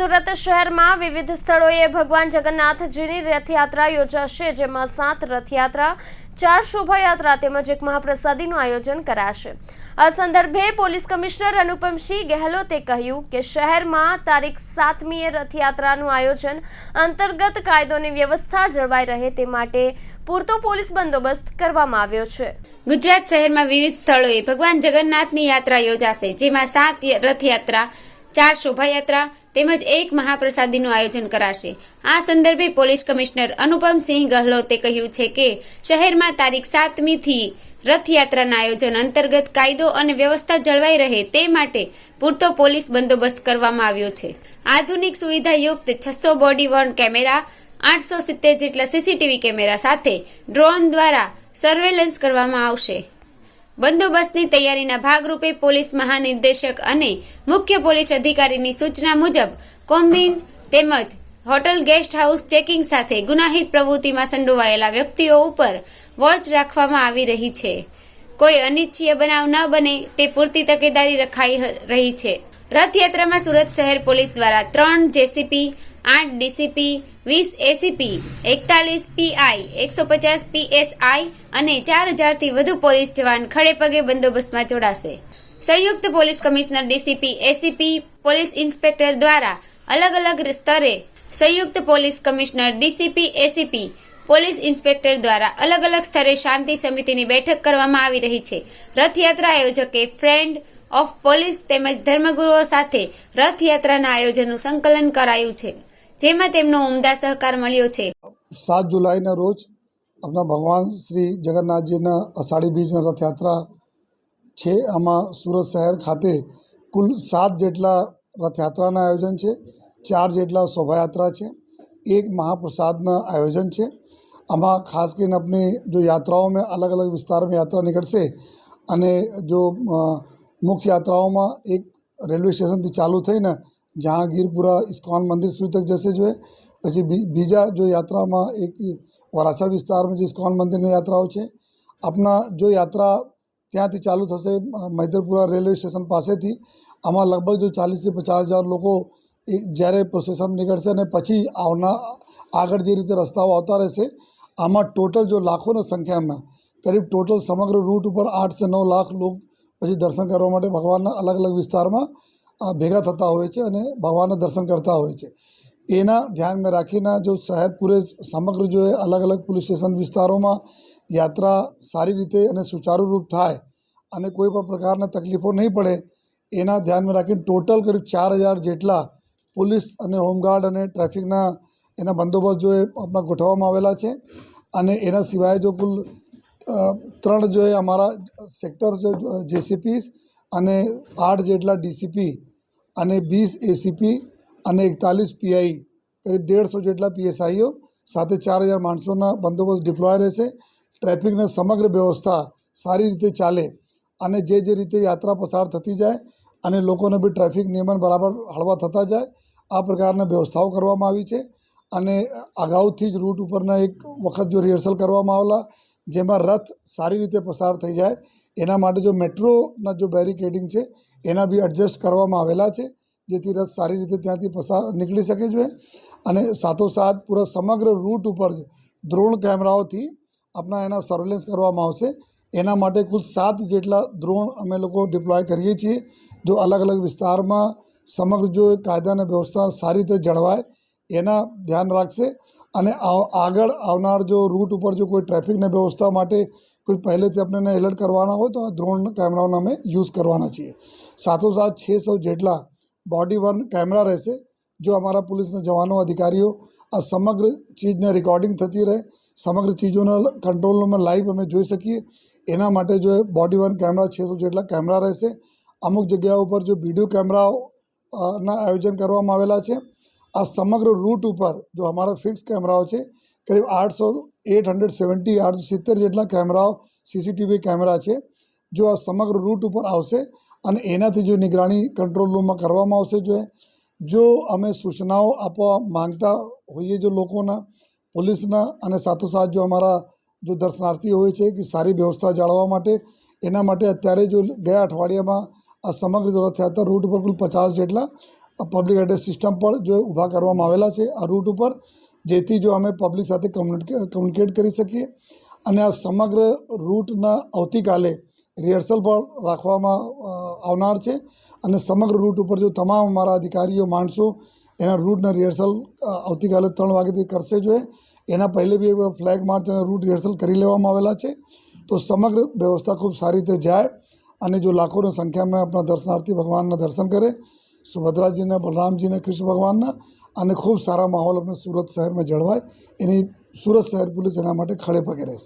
સુરત શહેરમાં વિવિધ સ્થળોએ ભગવાન જગન્નાથજીની રથયાત્રા યોજાશે, જેમાં સાત રથયાત્રા, ચાર શોભાયાત્રા તેમજ એક મહાપ્રસાદીનું આયોજન કરાશે. આ સંદર્ભે પોલીસ કમિશનર અનુપમસિંહ ગેહલોતે કહ્યું કે શહેરમાં તારીખ સાતમીએ રથયાત્રાનું આયોજન અંતર્ગત કાયદોની વ્યવસ્થા જળવાઈ રહે તે માટે પૂરતો પોલીસ બંદોબસ્ત કરવામાં આવ્યો છે. ગુજરાત શહેરમાં વિવિધ સ્થળોએ ભગવાન જગન્નાથની યાત્રા યોજાશે, જેમાં સાત રથયાત્રા, ચાર શોભાયાત્રા તેમજ એક મહાપ્રસાદીનું આયોજન કરાશે. આ સંદર્ભે પોલીસ કમિશનર અનુપમસિંહ ગહલોતે કહ્યું છે કે, શહેરમાં તારીખ સાતમીથી રથયાત્રાના આયોજન અંતર્ગત કાયદો અને વ્યવસ્થા જળવાઈ રહે તે માટે પૂરતો પોલીસ બંદોબસ્ત કરવામાં આવ્યો છે. આધુનિક સુવિધાયુક્ત છસો બોડી વોર્ન કેમેરા, આઠસો સિત્તેર જેટલા સીસીટીવી કેમેરા સાથે ડ્રોન દ્વારા સર્વેલન્સ કરવામાં આવશે. બંદોબસ્તની તૈયારીના ભાગરૂપે પોલીસ મહાનિર્દેશક અને મુખ્ય પોલીસ અધિકારીની સૂચના મુજબ કોમ્બિન તેમજ હોટલ ગેસ્ટ હાઉસ ચેકિંગ સાથે ગુનાહિત પ્રવૃત્તિમાં સંડોવાયેલા વ્યક્તિઓ ઉપર વોચ રાખવામાં આવી રહી છે. કોઈ અનિચ્છીય બનાવ ન બને તે પૂરતી તકેદારી રખાઈ રહી છે. રથયાત્રામાં સુરત શહેર પોલીસ દ્વારા ત્રણ જેસીપી આઠ ડીસીપી, વીસ એસીપી, એકતાલીસ પીઆઈ એકસો પચાસ પીએસઆઈ અને ચાર હજારથી વધુ પોલીસ જવાન ખડે પગે બંદોબસ્તમાં જોડાશે. સંયુક્ત police commissioner DCP, ACP, police inspector દ્વારા અલગ અલગ સ્તરે સંયુક્ત police commissioner DCP, ACP, police inspector દ્વારા અલગ અલગ સ્તરે શાંતિ સમિતિની બેઠક કરવામાં આવી રહી છે. રથયાત્રા આયોજકે ફ્રેન્ડ ઓફ પોલીસ તેમજ ધર્મગુરુઓ સાથે રથયાત્રાના આયોજનનું સંકલન કરાયું છે. જેમાં તેમનો ઉમદા સહકાર મળ્યો છે. સાત જુલાઈના રોજ આપણા ભગવાન શ્રી જગન્નાથજીના અષાઢી બીજની રથયાત્રા છે. આમાં સુરત શહેર ખાતે કુલ સાત જેટલા રથયાત્રાના આયોજન છે. ચાર જેટલા શોભાયાત્રા છે. એક મહાપ્રસાદના આયોજન છે. આમાં ખાસ કરીને આપણી જો યાત્રાઓમાં અલગ અલગ વિસ્તારમાં યાત્રા નીકળશે અને જો મુખ્ય યાત્રાઓમાં એક રેલવે સ્ટેશનથી ચાલુ થઈને જહાંગીરપુરા ઇસ્કોન મંદિર સુધી તક જશે જોઈએ પછી બીજા જો યાત્રામાં એક વરાછા વિસ્તારમાં જે ઇસ્કોન મંદિરની યાત્રાઓ છે આપના જો યાત્રા ત્યાંથી ચાલુ થશે મૈદરપુરા રેલવે સ્ટેશન પાસેથી આમાં લગભગ જો ચાલીસથી પચાસ હજાર લોકો એ જ્યારે પ્રોસેસન નીકળશે અને પછી આવના આગળ જે રીતે રસ્તાઓ આવતા રહેશે આમાં ટોટલ જો લાખોની સંખ્યામાં કરીબ ટોટલ સમગ્ર રૂટ ઉપર આઠ નવ લાખ લોક પછી દર્શન કરવા માટે ભગવાનના અલગ અલગ વિસ્તારમાં ભેગા થતા હોય છે અને ભગવાનના દર્શન કરતા હોય છે. એના ધ્યાનમાં રાખીને જો શહેર પૂરે સમગ્ર જો અલગ અલગ પોલીસ સ્ટેશન વિસ્તારોમાં યાત્રા સારી રીતે અને સુચારુરૂપ થાય અને કોઈ પણ પ્રકારના તકલીફો નહીં પડે, એના ધ્યાનમાં રાખીને ટોટલ કરીબ ચાર હજાર જેટલા પોલીસ અને હોમગાર્ડ અને ટ્રાફિકના એના બંદોબસ્ત જો એ આપણા ગોઠવવામાં આવેલા છે અને એના સિવાય જો કુલ ત્રણ જો એ અમારા સેક્ટર જેસીપીસ અને આઠ જેટલા ડીસીપી અને વીસ એસીપી અને એકતાલીસ પીઆઈ કરીબ દેડસો જેટલા પીએસઆઈઓ સાથે ચાર હજાર માણસોના બંદોબસ્ત ડિપ્લોય રહેશે. ટ્રાફિકને સમગ્ર વ્યવસ્થા સારી રીતે ચાલે અને જે જે રીતે યાત્રા પસાર થતી જાય અને લોકોને બી ટ્રાફિક નિયમન બરાબર હળવા થતા જાય, આ પ્રકારના વ્યવસ્થાઓ કરવામાં આવી છે. અને અગાઉથી જ રૂટ ઉપરના એક વખત જો રિહર્સલ કરવામાં આવેલા, જેમાં રથ સારી રીતે પસાર થઈ જાય, એના માટે જો મેટ્રોના જો બેરિકેડિંગ છે એના બી એડજસ્ટ કરવામાં આવેલા છે, જેથી રથ સારી રીતે ત્યાંથી પસાર નીકળી શકે છે. અને સાથોસાથ પૂરા સમગ્ર રૂટ ઉપર દ્રોણ કેમેરાઓથી આપણા એના સર્વેલન્સ કરવામાં આવશે. એના માટે કુલ સાત જેટલા દ્રોણ અમે લોકો ડિપ્લોય કરીએ છીએ, જો અલગ અલગ વિસ્તારમાં સમગ્ર જો કાયદા અને વ્યવસ્થા સારી રીતે જળવાય, એના ધ્યાન રાખશે. અને આગળ આવનાર જો રૂટ ઉપર જો કોઈ ટ્રાફિકને વ્યવસ્થા માટે કોઈ પહેલેથી આપણને એલર્ટ કરવાના હોય તો આ ડ્રોન કેમેરાઓને અમે યુઝ કરવાના છીએ. સાથોસાથ છસો જેટલા બોડી વર્ન કેમેરા રહેશે, જો અમારા પોલીસના જવાનો અધિકારીઓ આ સમગ્ર ચીજને રેકોર્ડિંગ થતી રહે, સમગ્ર ચીજોના કંટ્રોલમાં લાઈવ અમે જોઈ શકીએ. એના માટે જો બોડી વર્ન કેમેરા છસો જેટલા કેમેરા રહેશે, અમુક જગ્યાઓ ઉપર જો વીડિયો કેમેરાઓના આયોજન કરવામાં આવેલા છે, આ સમગ્ર રૂટ ઉપર જો અમારા ફિક્સ કેમેરાઓ છે કરીબ આઠસો એટ હંડ્રેડ સેવન્ટી આઠસો સિત્તેર જેટલા કેમેરાઓ સીસીટીવી કેમેરા છે જો આ સમગ્ર રૂટ ઉપર આવશે અને એનાથી જો નિગરાણી કંટ્રોલ રૂમમાં કરવામાં આવશે જો જો અમે સૂચનાઓ આપવા માંગતા હોઈએ જો લોકોના પોલીસના અને સાથોસાથ જો અમારા જો દર્શનાર્થી હોય છે કે સારી વ્યવસ્થા જાળવવા માટે એના માટે અત્યારે જો ગયા અઠવાડિયામાં આ સમગ્ર દ્વારા થયા હતા રૂટ ઉપર કુલ પચાસ જેટલા પબ્લિક એડ્રેસ સિસ્ટમ પણ જો ઊભા કરવામાં આવેલા છે આ રૂટ ઉપર જેથી જો અમે પબ્લિક સાથે કમ્યુનિકે કમ્યુનિકેટ કરી શકીએ અને આ સમગ્ર રૂટના આવતીકાલે રિહર્સલ પણ રાખવામાં આવનાર છે અને સમગ્ર રૂટ ઉપર જો તમામ અમારા અધિકારીઓ, માણસો એના રૂટના રિહર્સલ આવતીકાલે ત્રણ વાગ્યાથી કરશે જોઈએ એના પહેલે બી ફ્લેગ માર્ચ અને રૂટ રિહર્સલ કરી લેવામાં આવેલા છે. તો સમગ્ર વ્યવસ્થા ખૂબ સારી રીતે જાય અને જો લાખોની સંખ્યામાં આપણા દર્શનાર્થી ભગવાનના દર્શન કરે, સુભદ્રાજીના, બલરામજીના, કૃષ્ણ ભગવાનના અને ખૂબ સારા માહોલ અમને સુરત શહેરમાં જળવાય. એની સુરત શહેર પોલીસ એના માટે ખડે પગે રહેશે.